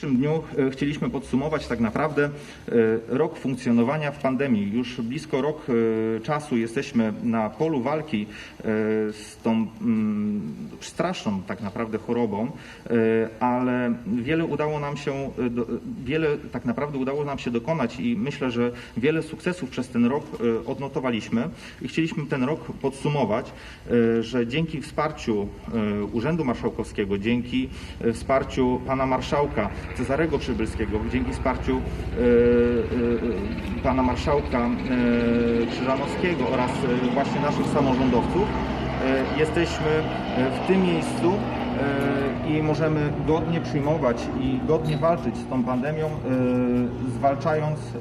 dzisiejszym dniu e, chcieliśmy podsumować tak naprawdę e, rok funkcjonowania w pandemii. Już blisko rok e, czasu jesteśmy na polu walki z tą mm, straszną tak naprawdę chorobą, ale wiele udało nam się, wiele tak naprawdę udało nam się dokonać i myślę, że wiele sukcesów przez ten rok odnotowaliśmy i chcieliśmy ten rok podsumować, że dzięki wsparciu Urzędu Marszałkowskiego, dzięki wsparciu pana marszałka Cezarego Przybylskiego, dzięki wsparciu e, e, pana marszałka e, Krzyżanowskiego oraz e, właśnie naszych samorządowców e, jesteśmy e, w tym miejscu e, i możemy godnie przyjmować i godnie walczyć z tą pandemią, e, zwalczając, e,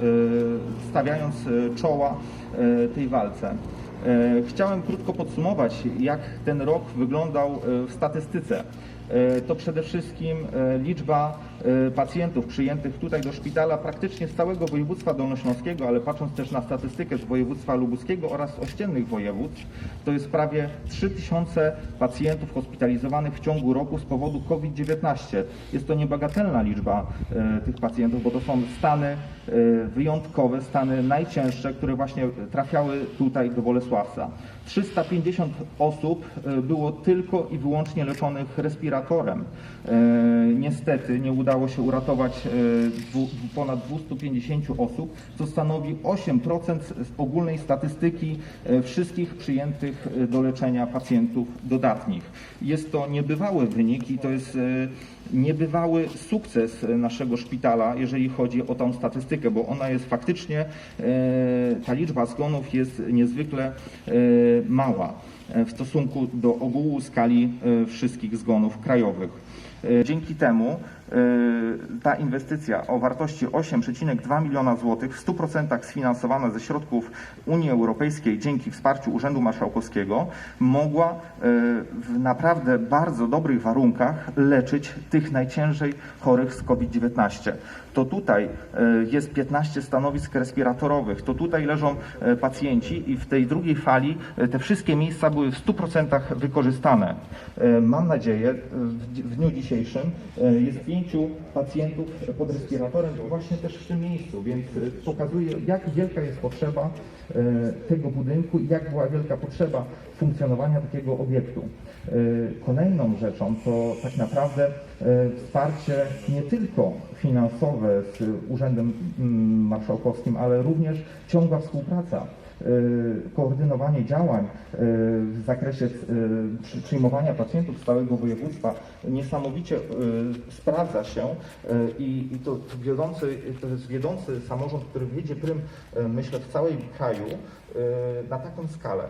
stawiając e, czoła e, tej walce. E, Chciałem krótko podsumować, jak ten rok wyglądał e, w statystyce. E, To przede wszystkim e, liczba e, pacjentów przyjętych tutaj do szpitala praktycznie z całego województwa dolnośląskiego, ale patrząc też na statystykę z województwa lubuskiego oraz ościennych województw, to jest prawie 3000 pacjentów hospitalizowanych w ciągu roku z powodu COVID-19. Jest to niebagatelna liczba tych pacjentów, bo to są stany wyjątkowe, stany najcięższe, które właśnie trafiały tutaj do Bolesławca. 350 osób było tylko i wyłącznie leczonych respiratorem. E, Niestety nie udało się uratować e, ponad 250 osób, co stanowi 8% z ogólnej statystyki e, wszystkich przyjętych do leczenia pacjentów dodatnich. Jest to niebywały wynik i to jest niebywały sukces naszego szpitala, jeżeli chodzi o tą statystykę, bo ona jest faktycznie, e, ta liczba zgonów jest niezwykle e, mała e, w stosunku do ogółu skali wszystkich zgonów krajowych. Dzięki temu ta inwestycja o wartości 8,2 miliona złotych w 100% sfinansowana ze środków Unii Europejskiej dzięki wsparciu Urzędu Marszałkowskiego mogła e, w naprawdę bardzo dobrych warunkach leczyć tych najciężej chorych z COVID-19. To tutaj e, jest 15 stanowisk respiratorowych, to tutaj leżą pacjenci i w tej drugiej fali te wszystkie miejsca były w 100% wykorzystane. Mam nadzieję, w dniu dzisiejszym jest pięciu pacjentów pod respiratorem właśnie też w tym miejscu, więc e, pokazuje jak wielka jest potrzeba e, tego budynku i jak była wielka potrzeba funkcjonowania takiego obiektu. E, Kolejną rzeczą to tak naprawdę wsparcie nie tylko finansowe z Urzędem mm, Marszałkowskim, ale również ciągła współpraca e, koordynowanie działań e, w zakresie e, przy- przyjmowania pacjentów z całego województwa niesamowicie e, sprawdza się e, i, to wiodący, to jest wiodący samorząd, który wiedzie prym, e, myślę, w całym kraju e, na taką skalę.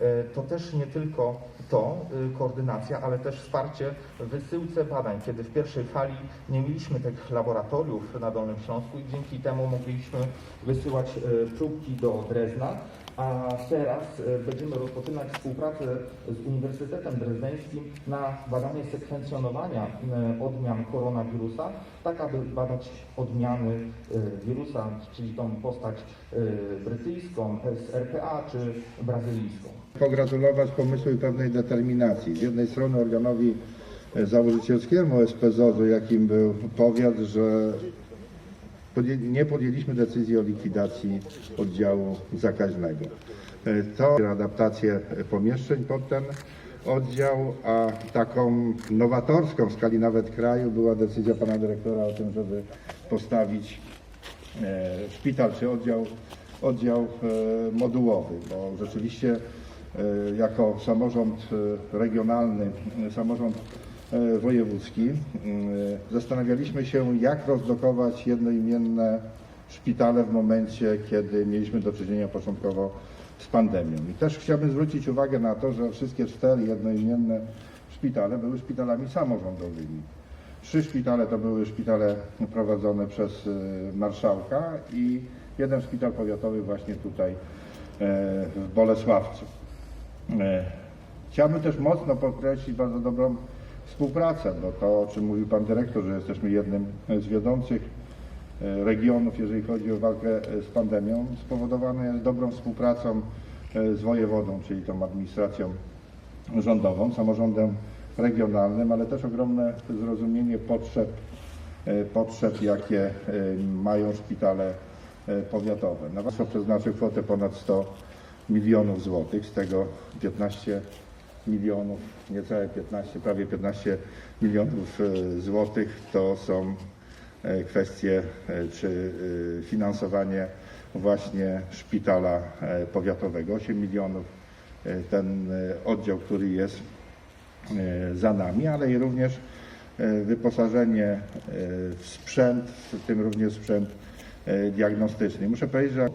E, To też nie tylko to, y, koordynacja, ale też wsparcie w wysyłce badań, kiedy w pierwszej fali nie mieliśmy tych laboratoriów na Dolnym Śląsku i dzięki temu mogliśmy wysyłać y, próbki do Drezna, a teraz y, będziemy rozpoczynać współpracę z Uniwersytetem Drezdeńskim na badanie sekwencjonowania y, odmian koronawirusa, tak aby badać odmiany y, wirusa, czyli tą postać brytyjską, z RPA czy brazylijską. pogratulować pomysłu i pewnej determinacji. Z jednej strony organowi e, założycielskiemu SPZOZ-u, jakim był powiat, że nie podjęliśmy decyzji o likwidacji oddziału zakaźnego. E, To adaptację pomieszczeń pod ten oddział, a taką nowatorską w skali nawet kraju była decyzja pana dyrektora o tym, żeby postawić e, szpital czy oddział, oddział e, modułowy, bo rzeczywiście jako samorząd regionalny, samorząd wojewódzki e, zastanawialiśmy się, jak rozlokować jednoimienne szpitale w momencie, kiedy mieliśmy do czynienia początkowo z pandemią. I też chciałbym zwrócić uwagę na to, że wszystkie cztery jednoimienne szpitale były szpitalami samorządowymi. Trzy szpitale to były szpitale prowadzone przez y, marszałka i jeden szpital powiatowy właśnie tutaj e, w Bolesławcu. E, Chciałbym też mocno podkreślić bardzo dobrą współpracę, bo to, o czym mówił Pan Dyrektor, że jesteśmy jednym z wiodących e, regionów, jeżeli chodzi o walkę e, z pandemią, spowodowane jest dobrą współpracą e, z wojewodą, czyli tą administracją rządową, samorządem regionalnym, ale też ogromne zrozumienie potrzeb potrzeb, jakie mają szpitale powiatowe. Na Was przeznaczył kwotę ponad 100 milionów złotych, z tego 15 milionów, niecałe 15, prawie 15 milionów e, złotych to są e, kwestie e, czy finansowanie właśnie szpitala powiatowego. 8 milionów ten oddział, który jest za nami, ale i również wyposażenie w sprzęt, w tym również sprzęt diagnostyczny. Muszę powiedzieć, że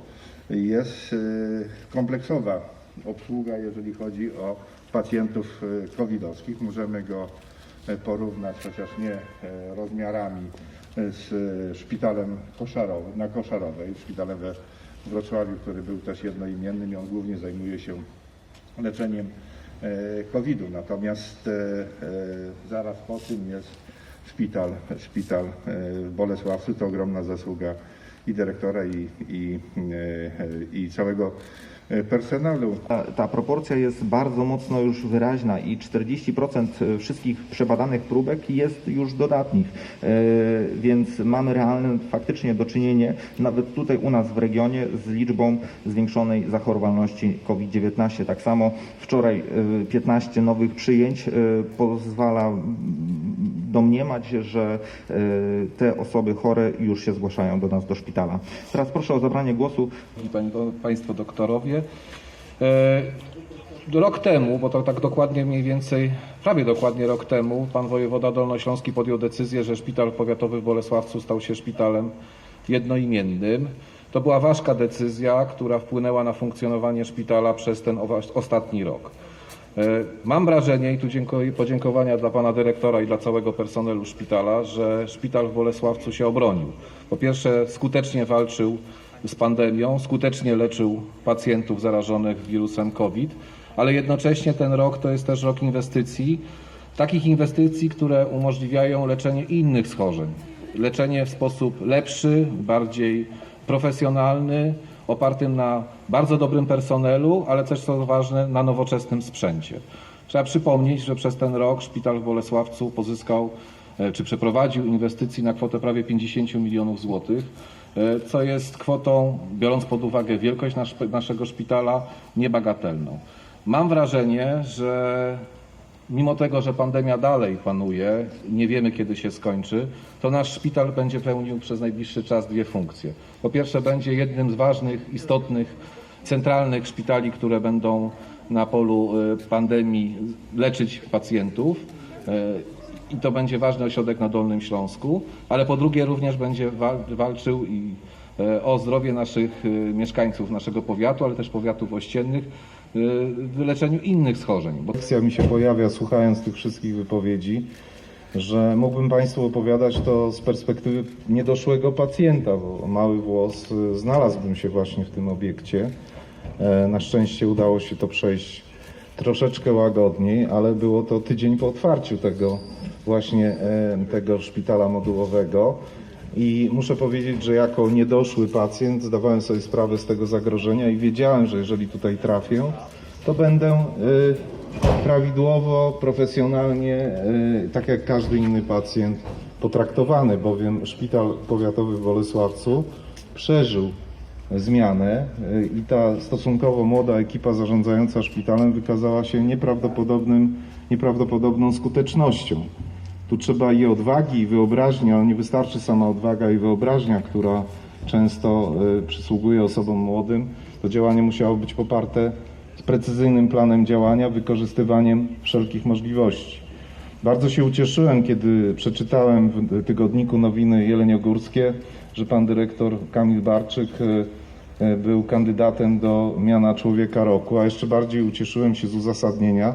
jest kompleksowa obsługa, jeżeli chodzi o pacjentów e, covidowskich. Możemy go e, porównać, chociaż nie e, rozmiarami, z szpitalem koszarowym, na Koszarowej, szpitalem we Wrocławiu, który był też jednoimiennym i on głównie zajmuje się leczeniem COVID-u. Natomiast zaraz po tym jest szpital, szpital w Bolesławcu. To ogromna zasługa i dyrektora, i, i, i całego personelu. Ta, ta proporcja jest bardzo mocno już wyraźna i 40% wszystkich przebadanych próbek jest już dodatnich, E, więc mamy realne faktycznie do czynienia nawet tutaj u nas w regionie z liczbą zwiększonej zachorowalności COVID-19. Tak samo wczoraj e, 15 nowych przyjęć e, pozwala domniemać, że e, te osoby chore już się zgłaszają do nas do szpitala. Teraz proszę o zabranie głosu Państwo doktorowie. E, Rok temu, bo to tak dokładnie mniej więcej, prawie dokładnie rok temu, pan wojewoda dolnośląski podjął decyzję, że szpital powiatowy w Bolesławcu stał się szpitalem jednoimiennym. To była ważka decyzja, która wpłynęła na funkcjonowanie szpitala przez ten ostatni rok. E, Mam wrażenie, i tu dziękuję, podziękowania dla pana dyrektora i dla całego personelu szpitala, że szpital w Bolesławcu się obronił. Po pierwsze, skutecznie walczył z pandemią, skutecznie leczył pacjentów zarażonych wirusem COVID, ale jednocześnie ten rok to jest też rok inwestycji, takich inwestycji, które umożliwiają leczenie innych schorzeń. Leczenie w sposób lepszy, bardziej profesjonalny, opartym na bardzo dobrym personelu, ale też co ważne, na nowoczesnym sprzęcie. Trzeba przypomnieć, że przez ten rok szpital w Bolesławcu pozyskał e, czy przeprowadził inwestycji na kwotę prawie 50 milionów złotych, e, co jest kwotą, biorąc pod uwagę wielkość nasz, naszego szpitala, niebagatelną. Mam wrażenie, że mimo tego, że pandemia dalej panuje, nie wiemy kiedy się skończy, to nasz szpital będzie pełnił przez najbliższy czas dwie funkcje. Po pierwsze będzie jednym z ważnych, istotnych, centralnych szpitali, które będą na polu e, pandemii leczyć pacjentów. E, I to będzie ważny ośrodek na Dolnym Śląsku, ale po drugie również będzie wal- walczył i e, o zdrowie naszych mieszkańców naszego powiatu, ale też powiatów ościennych w leczeniu innych schorzeń. Bo Refleksja mi się pojawia słuchając tych wszystkich wypowiedzi, że mógłbym Państwu opowiadać to z perspektywy niedoszłego pacjenta, bo mały włos y, znalazłbym się właśnie w tym obiekcie. E, Na szczęście udało się to przejść troszeczkę łagodniej, ale było to tydzień po otwarciu tego właśnie e, tego szpitala modułowego. I muszę powiedzieć, że jako niedoszły pacjent zdawałem sobie sprawę z tego zagrożenia i wiedziałem, że jeżeli tutaj trafię, to będę y, prawidłowo, profesjonalnie, y, tak jak każdy inny pacjent potraktowany, bowiem szpital powiatowy w Bolesławcu przeżył zmianę y, i ta stosunkowo młoda ekipa zarządzająca szpitalem wykazała się nieprawdopodobnym, nieprawdopodobną skutecznością. Tu trzeba i odwagi, i wyobraźni, ale nie wystarczy sama odwaga i wyobraźnia, która często y, przysługuje osobom młodym. To działanie musiało być poparte z precyzyjnym planem działania, wykorzystywaniem wszelkich możliwości. Bardzo się ucieszyłem, kiedy przeczytałem w tygodniku nowiny jeleniogórskie, że pan dyrektor Kamil Barczyk y, y, był kandydatem do miana Człowieka Roku, a jeszcze bardziej ucieszyłem się z uzasadnienia,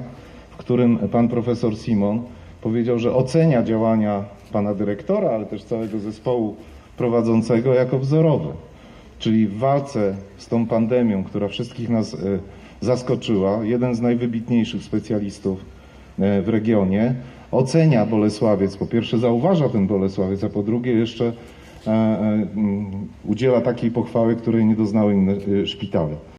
w którym pan profesor Simon powiedział, że ocenia działania pana dyrektora, ale też całego zespołu prowadzącego jako wzorowe. Czyli w walce z tą pandemią, która wszystkich nas e, zaskoczyła, jeden z najwybitniejszych specjalistów e, w regionie ocenia Bolesławiec. Po pierwsze zauważa ten Bolesławiec, a po drugie jeszcze e, udziela takiej pochwały, której nie doznały inne szpitale.